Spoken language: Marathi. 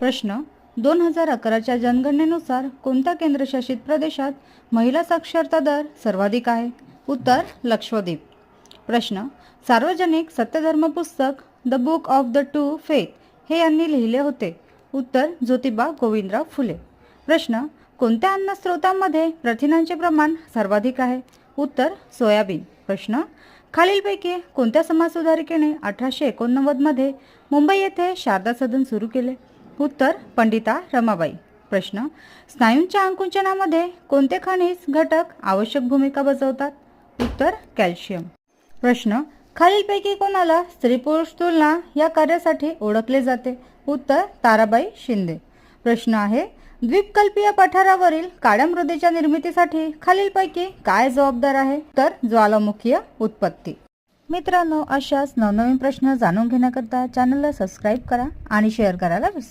प्रश्न दोन हजार अकराच्या जनगणनेनुसार कोणत्या केंद्रशासित प्रदेशात महिला साक्षरता दर सर्वाधिक आहे? उत्तर लक्षद्वीप. प्रश्न Sarvajanik Satyadharma Pustak the book of the true faith हे यांनी लिहिले होते. उत्तर ज्योतिबा गोविंदराव फुले. प्रश्न कोणत्या अन्न स्रोतांमध्ये प्रथिनांचे प्रमाण सर्वाधिक आहे? उत्तर सोयाबीन. प्रश्न खालीलपैकी कोणत्या समाज सुधारिकेने अठराशे एकोणनव्वदमध्ये मुंबई येथे शारदा सदन सुरू केले? उत्तर पंडिता रमाबाई. प्रश्न स्नायूंच्या अंकुंचनामध्ये कोणते खनिज घटक आवश्यक भूमिका बजावतात? उत्तर कॅल्शियम. प्रश्न खालीलपैकी कोणाला स्त्री पुरुष तुलना या कार्यासाठी ओळखले जाते? उत्तर ताराबाई शिंदे. प्रश्न आहे द्वीपकल्पीय पठारावरील काळ्या मृदेच्या निर्मितीसाठी खालीलपैकी काय जबाबदार आहे? तर ज्वालामुखीय उत्पत्ती. मित्रांनो अशाच नवनवीन प्रश्न जाणून घेण्याकरता चॅनलला सबस्क्राईब करा आणि शेअर करायला विसरू